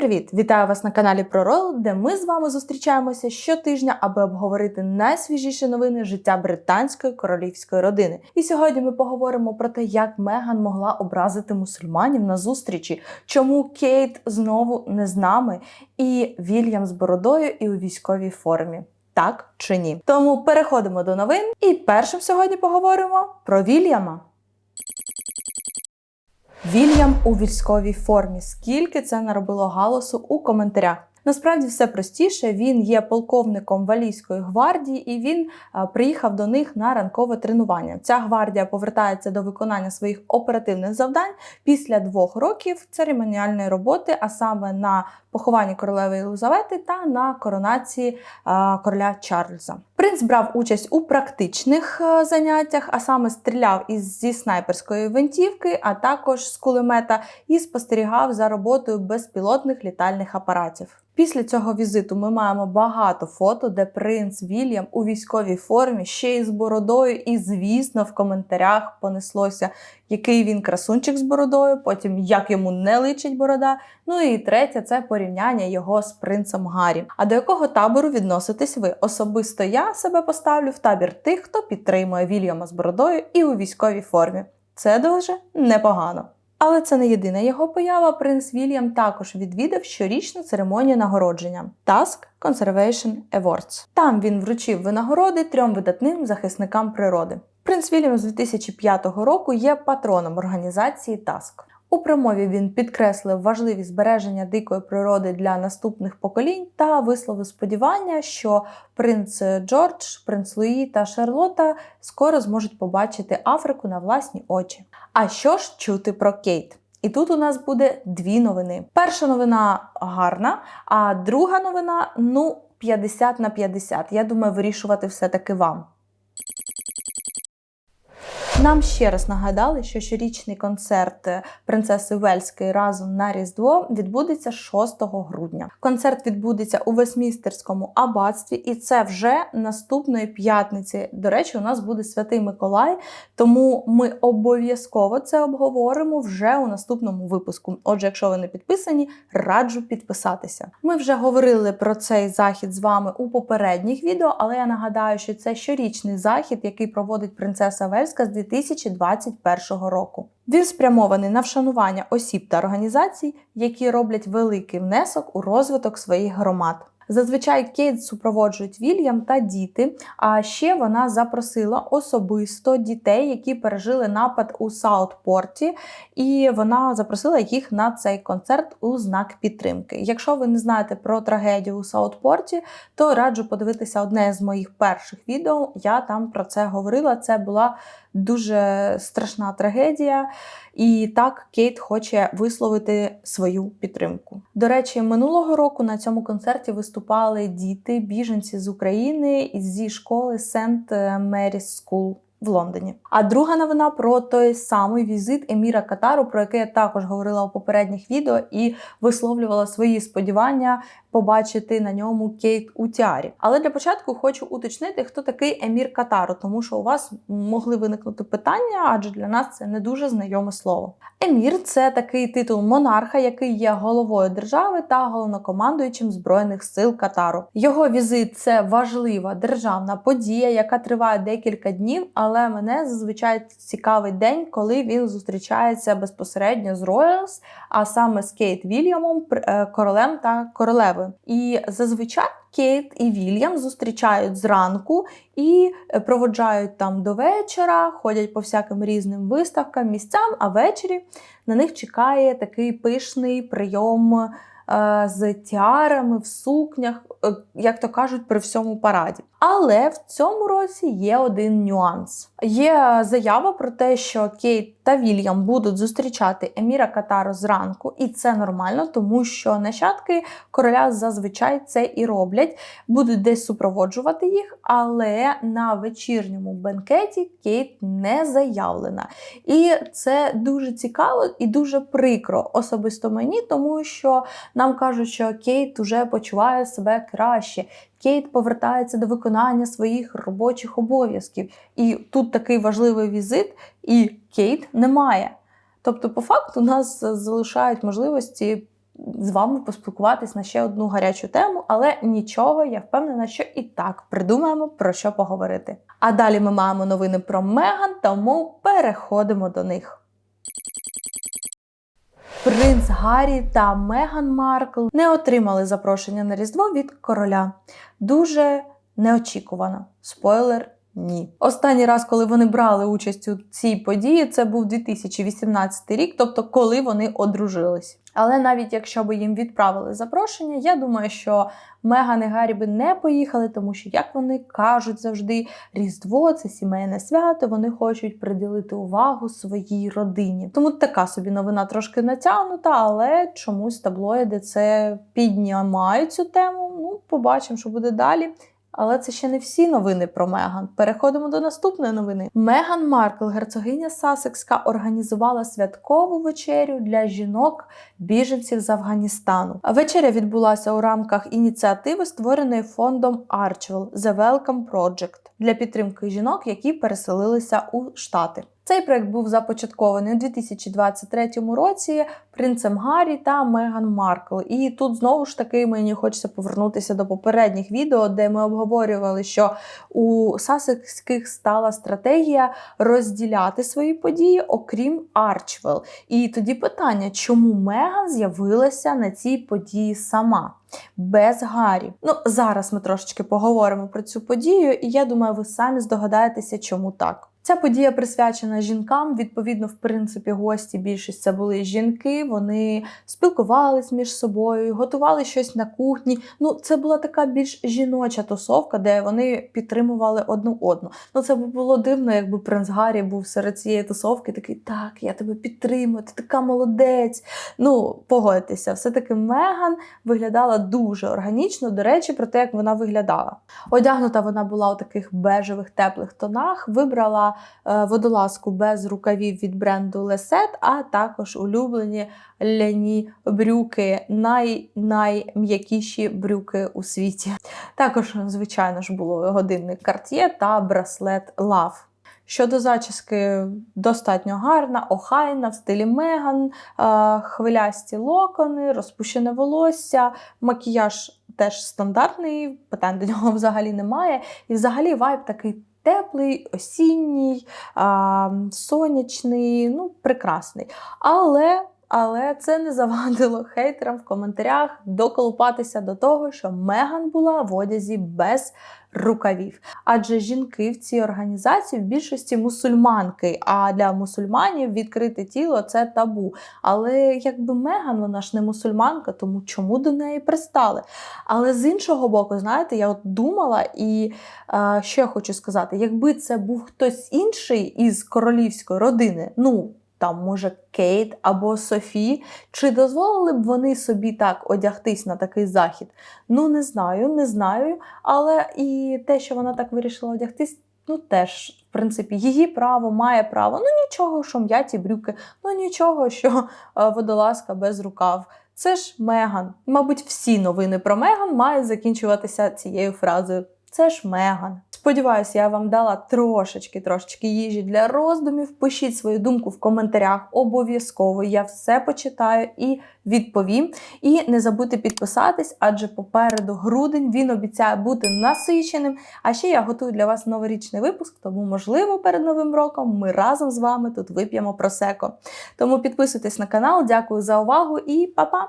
привіт! Вітаю вас на каналі ProRoyal, де ми з вами зустрічаємося щотижня, аби обговорити найсвіжіші новини життя британської королівської родини. І сьогодні ми поговоримо про те, як Меган могла образити мусульманів на зустрічі, чому Кейт знову не з нами, і Вільям з бородою і у військовій формі. Так чи ні? Тому переходимо до новин. І першим сьогодні поговоримо про Вільяма. Вільям у військовій формі. Скільки це наробило галасу у коментарях? Насправді все простіше. Він є полковником Валійської гвардії, і він приїхав до них на ранкове тренування. Ця гвардія повертається до виконання своїх оперативних завдань після двох років церемоніальної роботи, а саме на похованні королеви Єлизавети та на коронації короля Чарльза. Принц брав участь у практичних заняттях, а саме стріляв із зі снайперської винтівки, а також з кулемета, і спостерігав за роботою безпілотних літальних апаратів. Після цього візиту ми маємо багато фото, де принц Вільям у військовій формі, ще й з бородою, і, звісно, в коментарях понеслося, який він красунчик з бородою, потім як йому не личить борода. Ну і третє це порівняння його з принцем Гаррі. А до якого табору відноситесь ви? Особисто я себе поставлю в табір тих, хто підтримує Вільяма з бородою і у військовій формі. Це дуже непогано. Але це не єдина його поява. Принц Вільям також відвідав щорічну церемонію нагородження Task Conservation Awards. Там він вручив винагороди трьом видатним захисникам природи. Принц Вільям з 2005 року є патроном організації Task. У промові він підкреслив важливість збереження дикої природи для наступних поколінь та висловив сподівання, що принц Джордж, принц Луї та Шарлота скоро зможуть побачити Африку на власні очі. А що ж чути про Кейт? І тут у нас буде дві новини. Перша новина гарна, а друга новина ну 50 на 50. Я думаю, вирішувати все-таки вам. Нам ще раз нагадали, що щорічний концерт принцеси Вельської разом на Різдво відбудеться 6 грудня. Концерт відбудеться у Весмістерському аббатстві, і це вже наступної п'ятниці. До речі, у нас буде Святий Миколай, тому ми обов'язково це обговоримо вже у наступному випуску. Отже, якщо ви не підписані, раджу підписатися. Ми вже говорили про цей захід з вами у попередніх відео, але я нагадаю, що це щорічний захід, який проводить принцеса Вельська з 2021 року. Він спрямований на вшанування осіб та організацій, які роблять великий внесок у розвиток своїх громад. Зазвичай Кейт супроводжують Вільям та діти. А ще вона запросила особисто дітей, які пережили напад у Саутпорті, і вона запросила їх на цей концерт у знак підтримки. Якщо ви не знаєте про трагедію у Саутпорті, то раджу подивитися одне з моїх перших відео. Я там про це говорила. Це була дуже страшна трагедія. І так Кейт хоче висловити свою підтримку. До речі, минулого року на цьому концерті виступали діти, біженці з України зі школи Сент Меріс Скул. В Лондоні. А друга новина про той самий візит Еміра Катару, про який я також говорила у попередніх відео і висловлювала свої сподівання побачити на ньому Кейт у тіарі. Але для початку хочу уточнити, хто такий Емір Катару, тому що у вас могли виникнути питання, адже для нас це не дуже знайоме слово. Емір це такий титул монарха, який є головою держави та головнокомандуючим збройних сил Катару. Його візит це важлива державна подія, яка триває декілька днів. Але мене зазвичай цікавий день, коли він зустрічається безпосередньо з Роялс, а саме з Кейт Вільямом, королем та королевою. І зазвичай Кейт і Вільям зустрічають зранку і проводжають там до вечора, ходять по всяким різним виставкам, місцям, а ввечері на них чекає такий пишний прийом. З тіарами в сукнях, як то кажуть, при всьому параді. Але в цьому році є один нюанс. Є заява про те, що Кейт та Вільям будуть зустрічати Еміра Катару зранку, і це нормально, тому що нащадки короля зазвичай це і роблять, будуть десь супроводжувати їх, але на вечірньому бенкеті Кейт не заявлена. І це дуже цікаво і дуже прикро, особисто мені, тому що нам кажуть, що Кейт уже почуває себе краще. Кейт повертається до виконання своїх робочих обов'язків. І тут такий важливий візит, і Кейт немає. Тобто, по факту, нас залишають можливості з вами поспілкуватись на ще одну гарячу тему, але нічого, я впевнена, що і так придумаємо про що поговорити. А далі ми маємо новини про Меган, тому переходимо до них. Принц Гаррі та Меган Маркл не отримали запрошення на Різдво від короля. Дуже неочікувано. Спойлер. Ні, останній раз, коли вони брали участь у цій події, це був 2018 рік, тобто коли вони одружились. Але навіть якщо б їм відправили запрошення, я думаю, що Меган і Гаррі би не поїхали, тому що, як вони кажуть завжди, Різдво це сімейне свято. Вони хочуть приділити увагу своїй родині. Тому така собі новина трошки натягнута, але чомусь таблоїди це піднімають цю тему. Ну, побачимо, що буде далі. Але це ще не всі новини про Меган. Переходимо до наступної новини. Меган Маркл, герцогиня Сасекська, організувала святкову вечерю для жінок біженців з Афганістану. Вечеря відбулася у рамках ініціативи, створеної фондом Archwell The Welcome Project для підтримки жінок, які переселилися у Штати. Цей проект був започаткований у 2023 році принцем Гаррі та Меган Маркл. І тут знову ж таки мені хочеться повернутися до попередніх відео, де ми обговорювали, що у Сасекських стала стратегія розділяти свої події, окрім Арчвелл. І тоді питання, чому Меган з'явилася на цій події сама? Без Гаррі. Ну, зараз ми трошечки поговоримо про цю подію, і я думаю, ви самі здогадаєтеся, чому так. Ця подія присвячена жінкам. Відповідно, в принципі, гості більшість це були жінки. Вони спілкувались між собою, готували щось на кухні. Ну, це була така більш жіноча тусовка, де вони підтримували одну одну. Ну, це було дивно, якби принц Гаррі був серед цієї тусовки. Такий так, я тебе підтримую, ти така молодець. Ну, погодьтеся, все-таки Меган виглядала дуже органічно. До речі, про те, як вона виглядала. Одягнута вона була у таких бежевих теплих тонах. Вибрала е, водолазку без рукавів від бренду Лесет, а також улюблені ляні брюки, най-найм'якіші брюки у світі. Також, звичайно ж, було годинник Cartier та браслет Love. Щодо зачіски, достатньо гарна, охайна, в стилі Меган, хвилясті локони, розпущене волосся, макіяж теж стандартний, питань до нього взагалі немає. І взагалі вайб такий теплий, осінній, сонячний, ну, прекрасний. Але. Але це не завадило хейтерам в коментарях доколупатися до того, що Меган була в одязі без рукавів. Адже жінки в цій організації в більшості мусульманки, а для мусульманів відкрите тіло це табу. Але якби Меган, вона ж не мусульманка, тому чому до неї пристали? Але з іншого боку, знаєте, я от думала, і е, що хочу сказати, якби це був хтось інший із королівської родини, ну там, може, Кейт або Софі, чи дозволили б вони собі так одягтись на такий захід? Ну, не знаю, не знаю. Але і те, що вона так вирішила одягтись, ну теж, в принципі, її право має право. Ну нічого, що м'яті брюки, ну нічого, що е, водолазка без рукав. Це ж Меган. Мабуть, всі новини про Меган мають закінчуватися цією фразою. Це ж Меган. Сподіваюся, я вам дала трошечки трошечки їжі для роздумів. Пишіть свою думку в коментарях. Обов'язково я все почитаю і відповім. І не забудьте підписатись, адже попереду грудень він обіцяє бути насиченим. А ще я готую для вас новорічний випуск, тому, можливо, перед новим роком ми разом з вами тут вип'ємо просеко. Тому підписуйтесь на канал, дякую за увагу і па-па!